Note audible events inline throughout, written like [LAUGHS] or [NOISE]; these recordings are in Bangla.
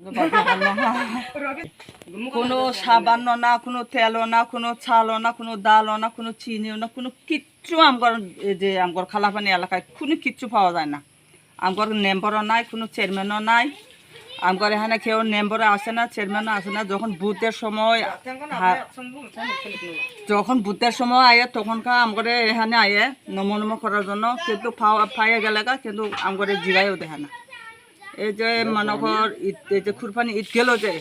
[LAUGHS] কোনো সাবান না কোনো তেল না, কোনো চাল না, কোনো ডাল না, কোনো চিনিও না, কোনো কিচ্ছু আমার যে আমার খালাপানি এলাকায় কোনো কিচ্ছু পাওয়া যায় না। আমার মেম্বারও নাই, কোনো চেয়ারম্যানও নাই। আমার এখানে কেউ মেম্বারও আসে না, চেয়ারম্যানও আসে না। যখন বুথের সময় যখন বুথের সময় আয়ে, তখনকার আমার এখানে আয়ে, নমো নমো করার জন্য। কিন্তু পাওয়া পাইয়ে গেলে কিন্তু আমার জিগাইও দেখে না। এই যে মানকর ঈদ এই যে খুরফানি ঈদ গেল যে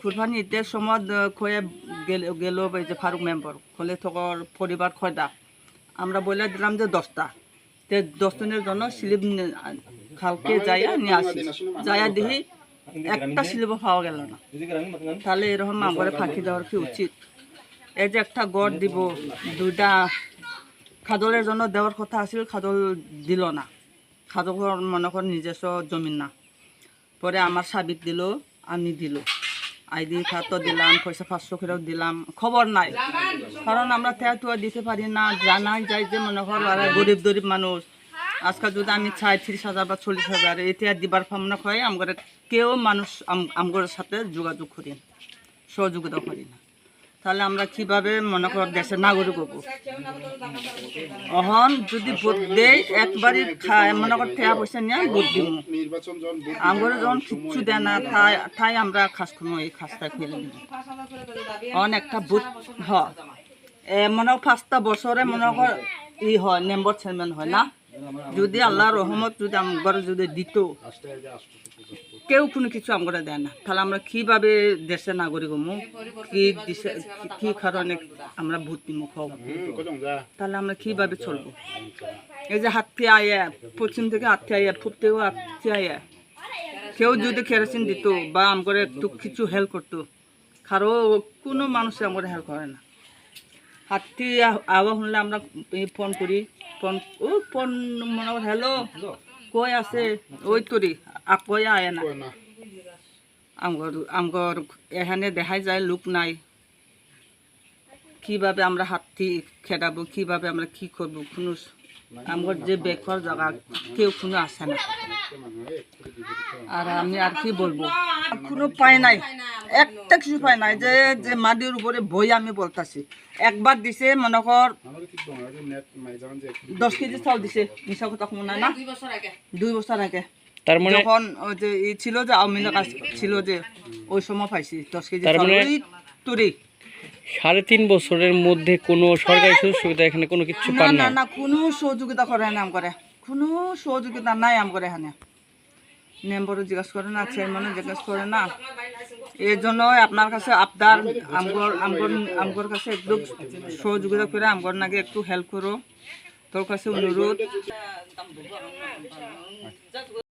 খুরফানি ঈদের সময় খয়ে গেল গেল এই যে ফারুক মেম্বার খলে থকর পরিবার খয়দা আমরা বলে দিলাম যে দশটা। তে দশ দিনের জন্য স্লিপ খালকে যাইয়া নিয়ে আসি। যাইয়া দেখি একটা স্লিপও পাওয়া গেল না। তাহলে এরকম আমার ফাঁকি দেওয়ার কি উচিত? এই যে একটা গড় দিব, দুইটা খাদলের জন্য দেওয়ার কথা আছিল, খাদল দিল না। খাদল মনে নিজস্ব জমিন না। পরে আমার সাবিক দিল, আমি দিল। আই দিয়ে খাত দিলাম, পয়সা পাঁচশো করেও দিলাম, খবর নাই। কারণ আমরা তুয়া দিতে পারি না, জানাই যায় যে মনে কর আর গরিব গরিব মানুষ। আজকাল যদি আমি চাই ত্রিশ হাজার বা চল্লিশ হাজার এটা দিবার মনে হয় আমার কেউ মানুষ আমার সাথে যোগাযোগ করি না সহযোগিতা করি না। তাহলে আমরা কীভাবে, মনে কর, দেশের নাগরিক হব? অহন যদি ভোট দেই, একবারই খায় মনে কর, ঠেয়া পয়সা নিয়ে ভোট দিব। ভোট আমরা যখন কিচ্ছু দেয় না তাই তাই আমরা খাস কোনো এই খাসটা ফেলে দিব। অন একটা বুথ হ মনে কর, পাঁচটা বছরে মনে কর ই হয়, মেম্বার চেয়ারম্যান হয় না? যদি আল্লাহ রহমত যদি আমার যদি দিত, কেউ কোনো কিছু আমরা দেয় না। তাহলে আমরা কীভাবে দেশের নাগরিক হমু? কি দিশে, কি কারণে আমরা ভোট দিব খাও তাহলে আমরা কীভাবে চলবো? এই যে হাতি আয়ে পশ্চিম থেকে হাতি আয়ে থেকেও হাতি আয়ে কেউ যদি কেরোসিন দিত বা আমার একটু কিছু হেল্প করতো, কারও কোনো মানুষ আমার হেল্প করে না। হাতি আওয়া শুনলে আমরা ফোন করি ফোন ও ফোন মনে হ্যালো কই আছে? ওই তরি আকই আয় না? আমগর আমগর এখানে দেখাই যায় লোক নাই। কীভাবে আমরা হাতি খেদাবো কীভাবে আমরা কি করব কোনো আমগর যে বেকর জায়গা কেউ কোনো আসে না। আর আমি আর কি বলব? কোনো পাই নাই। একটা কিছু পাই নাই যে যে মাটির উপরে বই আমি বলতাছি। একবার দিছে মনে কর আমার কি তোমার নেট মাই যান যে দশ কেজি চাল দিছে মিশা কথা কোনো না? দুই বছর আগে। তার মানে যখন ওই যে ই ছিল যে আওয়ামী লীগ ছিল যে ওই সময় পাইছি দশ কেজি চাল। মানে- ওই তুরি। সাড়ে তিন বছরের মধ্যে কোনো সরকারি সুযোগ সুবিধা এখানে কোনো কিছু না পান না না না কোনো সহযোগিতা করে না আম করে কোনো সহযোগিতা নাই আমার এখানে। মেম্বারও জিজ্ঞেস করে না চেয়ারম্যানও জিজ্ঞাসা করে না। এই জন্য আপনার কাছে আপনার আমগর আমগর আমগর কাছে একটু সহযোগিতা করে আমগর নাকি একটু হেল্প করো। তোর কাছে অনুরোধ।